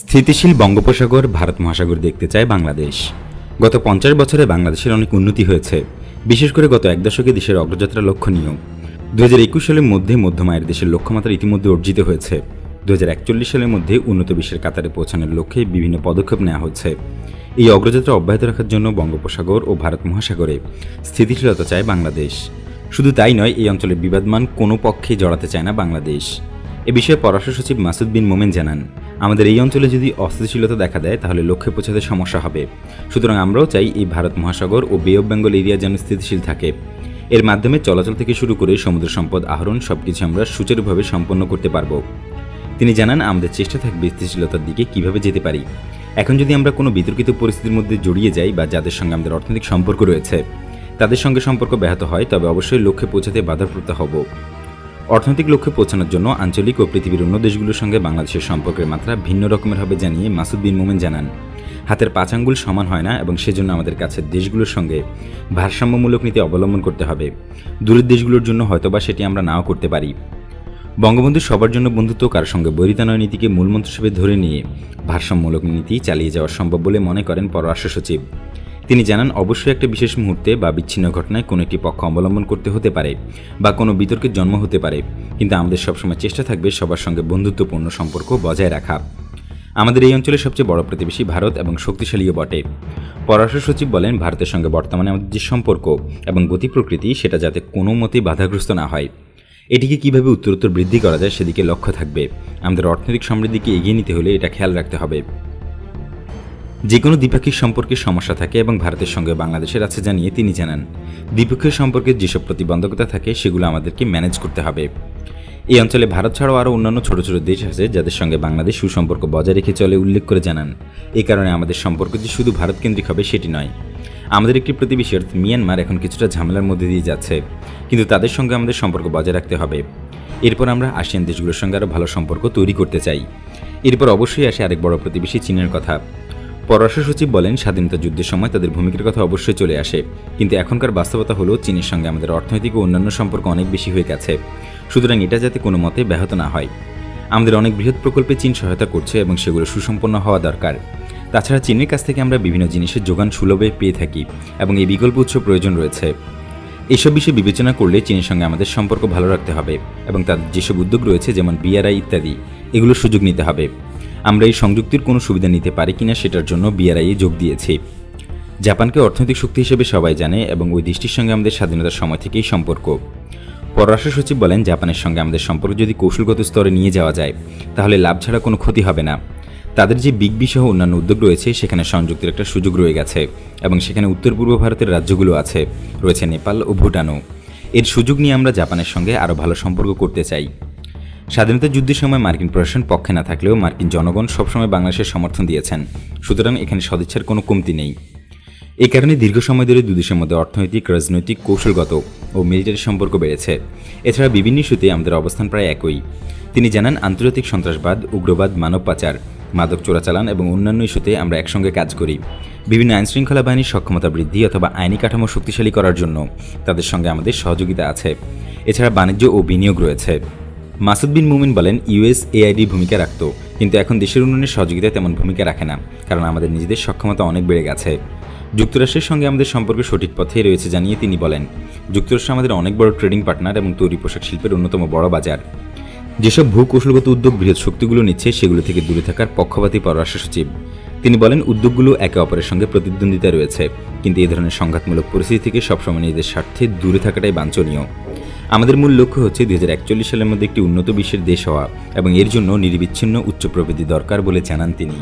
স্থিতিশীল বঙ্গোপসাগর ভারত মহাসাগর দেখতে চায় বাংলাদেশ। গত পঞ্চাশ বছরে বাংলাদেশের অনেক উন্নতি হয়েছে, বিশেষ করে গত এক দশকে দেশের অগ্রযাত্রা লক্ষণীয়। দু হাজার একুশ সালের মধ্যে মধ্যমায়ের দেশের লক্ষ্যমাত্রা ইতিমধ্যে অর্জিত হয়েছে। দু হাজার একচল্লিশ সালের মধ্যে উন্নত বিশ্বের কাতারে পৌঁছানোর লক্ষ্যে বিভিন্ন পদক্ষেপ নেওয়া হচ্ছে। এই অগ্রযাত্রা অব্যাহত রাখার জন্য বঙ্গোপসাগর ও ভারত মহাসাগরে স্থিতিশীলতা চায় বাংলাদেশ। শুধু তাই নয়, এই অঞ্চলের বিবাদমান কোনো পক্ষে জড়াতে চায় না বাংলাদেশ। এ বিষয়ে পররাষ্ট্র সচিব মাসুদ বিন মোমেন জানান, আমাদের এই অঞ্চলে যদি অস্থিতিশীলতা দেখা দেয়, তাহলে লক্ষ্যে পৌঁছাতে সমস্যা হবে। সুতরাং আমরাও চাই এই ভারত মহাসাগর ও বে অফ বেঙ্গল এরিয়া যেন স্থিতিশীল থাকে। এর মাধ্যমে চলাচল থেকে শুরু করে সমুদ্র সম্পদ আহরণ সবকিছু আমরা সুচারুভাবে সম্পন্ন করতে পারব। তিনি জানান, আমাদের চেষ্টা থাকবে স্থিতিশীলতার দিকে কীভাবে যেতে পারি। এখন যদি আমরা কোনো বিতর্কিত পরিস্থিতির মধ্যে জড়িয়ে যাই বা যাদের সঙ্গে আমাদের অর্থনৈতিক সম্পর্ক রয়েছে, তাদের সঙ্গে সম্পর্ক ব্যাহত হয়, তবে অবশ্যই লক্ষ্যে পৌঁছাতে বাধাপ্রাপ্ত হব। অর্থনৈতিক লক্ষ্যে পৌঁছানোর জন্য আঞ্চলিক ও পৃথিবীর অন্য দেশগুলোর সঙ্গে বাংলাদেশের সম্পর্কের মাত্রা ভিন্ন রকমের হবে জানিয়ে মাসুদ বিন মোমেন জানান। হাতের পাঁচ আঙ্গুল সমান হয় না এবং সেজন্য আমাদের কাছে দেশগুলোর সঙ্গে ভারসাম্যমূলক নীতি অবলম্বন করতে হবে। দূরের দেশগুলোর জন্য হয়তোবা সেটি আমরা নাও করতে পারি। বঙ্গবন্ধু সবার জন্য বন্ধুত্ব কারোর সঙ্গে বৈরিতানয় নীতিকে মূলমন্ত্র হিসেবে ধরে নিয়ে ভারসাম্যমূলক নীতি চালিয়ে যাওয়া সম্ভব বলে মনে করেন পররাষ্ট্র সচিব। তিনি জানান, অবশ্যই একটা বিশেষ মুহূর্তে বা বিচ্ছিন্ন ঘটনায় কোনো একটি পক্ষ অবলম্বন করতে হতে পারে বা কোনো বিতর্কের জন্ম হতে পারে। কিন্তু আমাদের সবসময় চেষ্টা থাকবে সবার সঙ্গে বন্ধুত্বপূর্ণ সম্পর্ক বজায় রাখা। আমাদের এই অঞ্চলের সবচেয়ে বড় প্রতিবেশী ভারত এবং শক্তিশালীও বটে। পররাষ্ট্র সচিব বলেন, ভারতের সঙ্গে বর্তমানে আমাদের যে সম্পর্ক এবং গতি প্রকৃতি, সেটা যাতে কোনো মতেই বাধাগ্রস্ত না হয়। এটিকে কীভাবে উত্তরোত্তর বৃদ্ধি করা যায়, সেদিকে লক্ষ্য থাকবে। আমাদের অর্থনৈতিক সমৃদ্ধিকে এগিয়ে নিতে হলে এটা খেয়াল রাখতে হবে। যে কোনো দ্বিপাক্ষিক সম্পর্কে সমস্যা থাকে এবং ভারতের সঙ্গে বাংলাদেশের আছে জানিয়ে তিনি জানান দ্বিপক্ষীয় সম্পর্কে যেসব প্রতিবন্ধকতা থাকে, সেগুলো আমাদেরকে ম্যানেজ করতে হবে। এই অঞ্চলে ভারত ছাড়াও আরও অন্যান্য ছোট ছোট দেশ আছে, যাদের সঙ্গে বাংলাদেশ সুসম্পর্ক বজায় রেখে চলে, উল্লেখ করে জানান। এই কারণে আমাদের সম্পর্ক যে শুধু ভারত কেন্দ্রিক হবে, সেটি নয়। আমাদের একটি প্রতিবেশী অর্থাৎ মিয়ানমার এখন কিছুটা ঝামেলার মধ্যে দিয়ে যাচ্ছে, কিন্তু তাদের সঙ্গে আমাদের সম্পর্ক বজায় রাখতে হবে। এরপর আমরা আসিয়ান দেশগুলোর সঙ্গে আরও ভালো সম্পর্ক তৈরি করতে চাই। এরপর অবশ্যই আসে আরেক বড় প্রতিবেশী চীনের কথা। পররাষ্ট্র সচিব বলেন, স্বাধীনতা যুদ্ধের সময় তাদের ভূমিকার কথা অবশ্যই চলে আসে। কিন্তু এখনকার বাস্তবতা হলো চীনের সঙ্গে আমাদের অর্থনৈতিক ও অন্যান্য সম্পর্ক অনেক বেশি হয়ে গেছে। সুতরাং এটা যাতে কোনো মতে ব্যাহত না হয়। আমাদের অনেক বৃহৎ প্রকল্পে চীন সহায়তা করছে এবং সেগুলো সুসম্পন্ন হওয়া দরকার। তাছাড়া চীনের কাছ থেকে আমরা বিভিন্ন জিনিসের যোগান সুলভে পেয়ে থাকি এবং এই বিকল্প উৎস প্রয়োজন রয়েছে। এসব বিষয় বিবেচনা করলে চীনের সঙ্গে আমাদের সম্পর্ক ভালো রাখতে হবে এবং তাদের যেসব উদ্যোগ রয়েছে, যেমন বিআরআই ইত্যাদি এগুলো সুযোগ নিতে হবে। আমরা এই সংযুক্তির কোনো সুবিধা নিতে পারি কিনা সেটার জন্য বিআরআইয়ে যোগ দিয়েছি। জাপানকে অর্থনৈতিক শক্তি হিসেবে সবাই জানে এবং ওই দেশটির সঙ্গে আমাদের স্বাধীনতার সময় থেকেই সম্পর্ক। পররাষ্ট্র সচিব বলেন, জাপানের সঙ্গে আমাদের সম্পর্ক যদি কৌশলগত স্তরে নিয়ে যাওয়া যায়, তাহলে লাভ ছাড়া কোনো ক্ষতি হবে না। তাদের যে বিগ সহ অন্যান্য উদ্যোগ রয়েছে, সেখানে সংযুক্তির একটা সুযোগ রয়ে গেছে এবং সেখানে উত্তর পূর্ব ভারতের রাজ্যগুলো আছে, রয়েছে নেপাল ও ভুটানও। এর সুযোগ নিয়ে আমরা জাপানের সঙ্গে আরও ভালো সম্পর্ক করতে চাই। স্বাধীনতা যুদ্ধের সময় মার্কিন প্রশাসন পক্ষে না থাকলেও মার্কিন জনগণ সবসময় বাংলাদেশের সমর্থন দিয়েছেন। সুতরাং এখানে সদিচ্ছার কোনো কমতি নেই। এই কারণে দীর্ঘ সময় ধরে দুই দেশের মধ্যে অর্থনৈতিক, রাজনৈতিক, কৌশলগত ও মিলিটারি সম্পর্ক বেড়েছে। এছাড়া বিভিন্ন ইস্যুতে আমাদের অবস্থান প্রায় একই। তিনি জানান, আন্তর্জাতিক সন্ত্রাসবাদ, উগ্রবাদ, মানব পাচার, মাদক চোরাচালান এবং অন্যান্য ইস্যুতে আমরা একসঙ্গে কাজ করি। বিভিন্ন আইনশৃঙ্খলা বাহিনীর সক্ষমতা বৃদ্ধি অথবা আইনি কাঠামো শক্তিশালী করার জন্য তাদের সঙ্গে আমাদের সহযোগিতা আছে। এছাড়া বাণিজ্য ও বিনিয়োগ রয়েছে। মাসুদ বিন মুমিন বলেন ইউএস এআইডি ভূমিকা রাখত, কিন্তু এখন দেশের উন্নয়নের সহযোগিতায় তেমন ভূমিকা রাখে না, কারণ আমাদের নিজেদের সক্ষমতা অনেক বেড়ে গেছে। যুক্তরাষ্ট্রের সঙ্গে আমাদের সম্পর্ক সঠিক পথেই রয়েছে জানিয়ে তিনি বলেন, যুক্তরাষ্ট্র আমাদের অনেক বড় ট্রেডিং পার্টনার এবং তৈরি পোশাক শিল্পের অন্যতম বড় বাজার। যেসব ভূ কৌশলগত উদ্যোগ বৃহৎ শক্তিগুলো নিচ্ছে, সেগুলো থেকে দূরে থাকার পক্ষপাতী পররাষ্ট্র সচিব। তিনি বলেন, উদ্যোগগুলো একে অপরের সঙ্গে প্রতিদ্বন্দ্বিতা রয়েছে, কিন্তু এই ধরনের সংঘাতমূলক পরিস্থিতি থেকে সবসময় নিজেদের স্বার্থে দূরে থাকাটাই বাঞ্ছনীয়। আমাদের মূল লক্ষ্য হচ্ছে দু হাজার একচল্লিশ সালের মধ্যে একটি উন্নত বিশ্বের দেশ হওয়া এবং এর জন্য নির্বিচ্ছিন্ন উচ্চ প্রবৃদ্ধি দরকার বলে জানান তিনি।